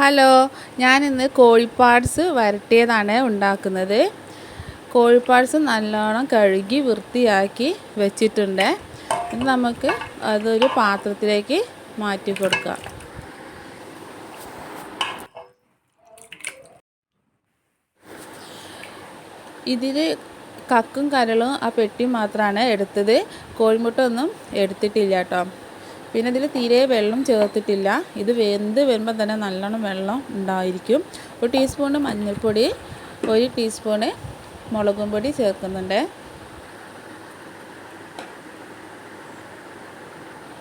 Hello ഞാനിന്ന് കോഴിപ്പാട്സ് വരട്ടിയതാണ് ഉണ്ടാക്കുന്നത്. കോഴിപ്പാട്സ് നല്ലോണം കഴുകി വൃത്തിയാക്കി വെച്ചിട്ടുണ്ട്. ഇനി നമുക്ക് അതൊരു പാത്രത്തിലേക്ക് മാറ്റി കൊടുക്കാം. ഇതിൽ കക്കും കരളും ആ പെട്ടി മാത്രമാണ് എടുത്തത്. കോഴിമുട്ട ഒന്നും എടുത്തിട്ടില്ല കേട്ടോ. പിന്നെ ഇതിൽ തീരെ വെള്ളം ചേർത്തിട്ടില്ല. ഇത് വെന്ത് വരുമ്പോൾ തന്നെ നല്ലോണം വെള്ളം ഉണ്ടായിരിക്കും. ഒരു ടീസ്പൂണ് മഞ്ഞൾപ്പൊടി ഒരു ടീസ്പൂണ് മുളകും പൊടി ചേർക്കുന്നുണ്ട്.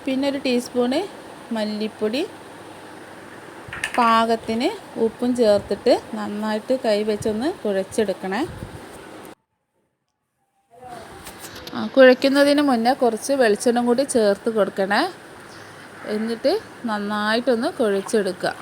പിന്നെ ഒരു ടീസ്പൂണ് മല്ലിപ്പൊടി പാകത്തിന് ഉപ്പും ചേർത്തിട്ട് നന്നായിട്ട് കൈ വെച്ചൊന്ന് കുഴച്ചെടുക്കണേ. കുഴയ്ക്കുന്നതിന് മുന്നേ കുറച്ച് വെളിച്ചെണ്ണ കൂടി ചേർത്ത് കൊടുക്കണേ. എന്നിട്ട് നന്നായിട്ടൊന്ന് കുഴച്ചെടുക്കുക.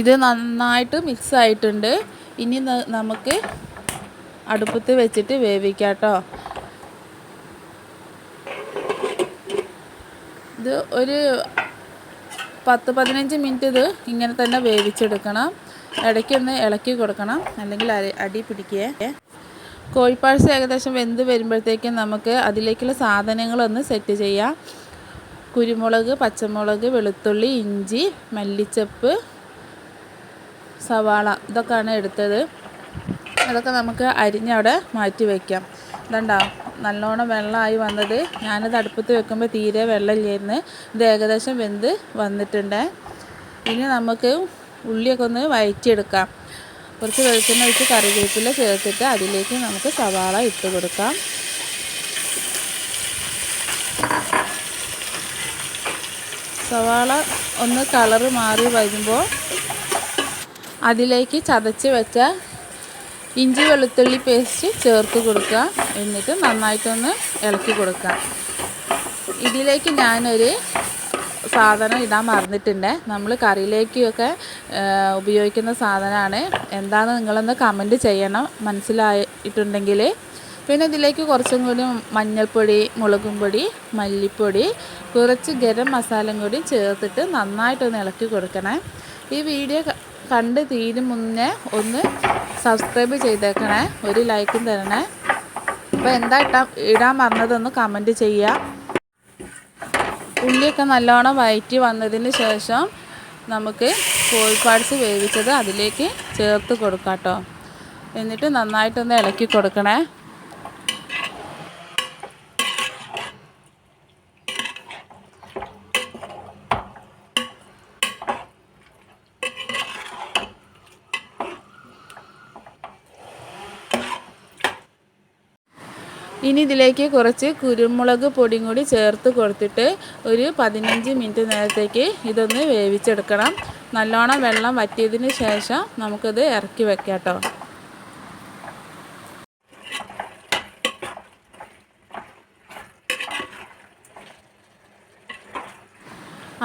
ഇത് നന്നായിട്ട് മിക്സ് ആയിട്ടുണ്ട്. ഇനി നമുക്ക് അടുപ്പത്ത് വെച്ചിട്ട് വേവിക്കാം കേട്ടോ ഇത് ഒരു പത്ത് പതിനഞ്ച് മിനിറ്റ് ഇത് ഇങ്ങനെ തന്നെ വേവിച്ചെടുക്കണം. ഇടയ്ക്കൊന്ന് ഇളക്കി കൊടുക്കണം. അല്ലെങ്കിൽ അടി പിടിക്കുക കോഴിപ്പാഴ്സ ഏകദേശം വെന്ത് വരുമ്പോഴത്തേക്കും നമുക്ക് അതിലേക്കുള്ള സാധനങ്ങളൊന്ന് സെറ്റ് ചെയ്യാം. കുരുമുളക് പച്ചമുളക് വെളുത്തുള്ളി ഇഞ്ചി മല്ലിച്ചപ്പ് സവാള ഇതൊക്കെയാണ് എടുത്തത്. അതൊക്കെ നമുക്ക് അരിഞ്ഞവിടെ മാറ്റി വയ്ക്കാം ഇതുണ്ടോ? നല്ലോണം വെള്ളമായി വന്നത്. ഞാനത് അടുപ്പത്ത് വെക്കുമ്പോൾ തീരെ വെള്ളമില്ലായിരുന്നു. ഇത് ഏകദേശം വെന്ത് വന്നിട്ടുണ്ട്. ഇനി നമുക്ക് ഉള്ളിയൊക്കെ ഒന്ന് വയറ്റിയെടുക്കാം. കുറച്ച് വെളിച്ചെണ്ണ ഒഴിച്ച് കറിവേപ്പില ചേർത്തിട്ട് അതിലേക്ക് നമുക്ക് സവാള ഇട്ട് കൊടുക്കാം. സവാള ഒന്ന് കളറ് മാറി വരുമ്പോൾ അതിലേക്ക് ചതച്ച് വെച്ച ഇഞ്ചി വെളുത്തുള്ളി പേസ്റ്റ് ചേർത്ത് കൊടുക്കുക. എന്നിട്ട് നന്നായിട്ടൊന്ന് ഇളക്കി കൊടുക്കുക. ഇതിലേക്ക് ഞാനൊരു സാധനം ഇടാൻ മറന്നിട്ടുണ്ട്. നമ്മൾ കറിയിലേക്കൊക്കെ ഉപയോഗിക്കുന്ന സാധനമാണ്. എന്താണെന്ന് നിങ്ങളൊന്ന് കമന്റ് ചെയ്യണം. മനസ്സിലായിട്ടുണ്ടെങ്കിൽ പിന്നെ ഇതിലേക്ക് കുറച്ചും കൂടി മഞ്ഞൾപ്പൊടി മുളകും പൊടി മല്ലിപ്പൊടി കുറച്ച് ഗരം മസാലയും കൂടി ചേർത്തിട്ട് നന്നായിട്ടൊന്ന് ഇളക്കി കൊടുക്കണേ. ഈ വീഡിയോ കണ്ട് തീരും മുന്നേ ഒന്ന് സബ്സ്ക്രൈബ് ചെയ്തേക്കണേ. ഒരു ലൈക്കും തരണേ. അപ്പോൾ എന്താ ഇട്ടാ ഇടാൻ മറന്നതൊന്ന് കമന്റ് ചെയ്യുക ഉള്ളിയൊക്കെ നല്ലോണം വയറ്റി വന്നതിന് ശേഷം നമുക്ക് കോഴിപ്പാട്സ് വേവിച്ചത് അതിലേക്ക് ചേർത്ത് കൊടുക്കാം കേട്ടോ എന്നിട്ട് നന്നായിട്ടൊന്ന് ഇളക്കി കൊടുക്കണേ. ഇനി ഇതിലേക്ക് കുറച്ച് കുരുമുളക് പൊടിയും കൂടി ചേർത്ത് കൊടുത്തിട്ട് ഒരു പതിനഞ്ച് മിനിറ്റ് നേരത്തേക്ക് ഇതൊന്ന് വേവിച്ചെടുക്കണം. നല്ലോണം വെള്ളം വറ്റിയതിന് ശേഷം നമുക്കിത് ഇറക്കി വെക്കാം കേട്ടോ.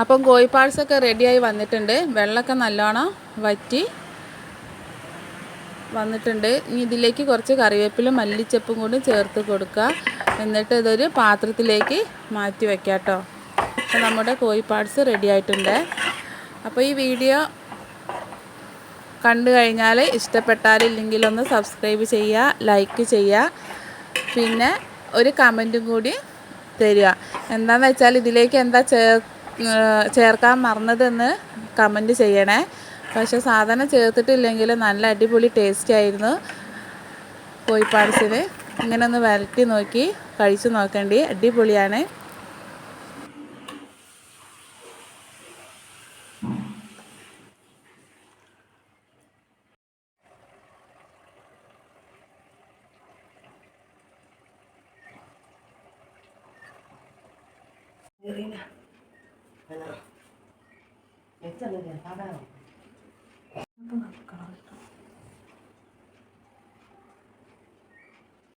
അപ്പം കോഴിപ്പാഴ്സൊക്കെ റെഡിയായി വന്നിട്ടുണ്ട്. വെള്ളമൊക്കെ നല്ലോണം വറ്റി വന്നിട്ടുണ്ട്. ഇനി ഇതിലേക്ക് കുറച്ച് കറിവേപ്പിലും മല്ലിച്ചപ്പും കൂടി ചേർത്ത് കൊടുക്കുക. എന്നിട്ട് ഇതൊരു പാത്രത്തിലേക്ക് മാറ്റി വെക്കാട്ടോ കേട്ടോ. അപ്പോൾ നമ്മുടെ കോഴി പാർട്സ് റെഡി ആയിട്ടുണ്ട്. അപ്പോൾ ഈ വീഡിയോ കണ്ടു കഴിഞ്ഞാൽ ഇഷ്ടപ്പെട്ടാലില്ലെങ്കിൽ ഒന്ന് സബ്സ്ക്രൈബ് ചെയ്യുക ലൈക്ക് ചെയ്യുക. പിന്നെ ഒരു കമന്റും കൂടി തരിക. എന്താണെന്ന് വെച്ചാൽ ഇതിലേക്ക് എന്താ ചേർ ചേർക്കാൻ മറന്നതെന്ന് കമന്റ് ചെയ്യണേ. പക്ഷെ സാധനം ചേർത്തിട്ടില്ലെങ്കിൽ നല്ല അടിപൊളി ടേസ്റ്റ് ആയിരുന്നു കോഴിപ്പാടസിന് ഇങ്ങനെ ഒന്ന് വരട്ടി നോക്കി കഴിച്ചു നോക്കേണ്ടി. അടിപൊളിയാണ്. となるから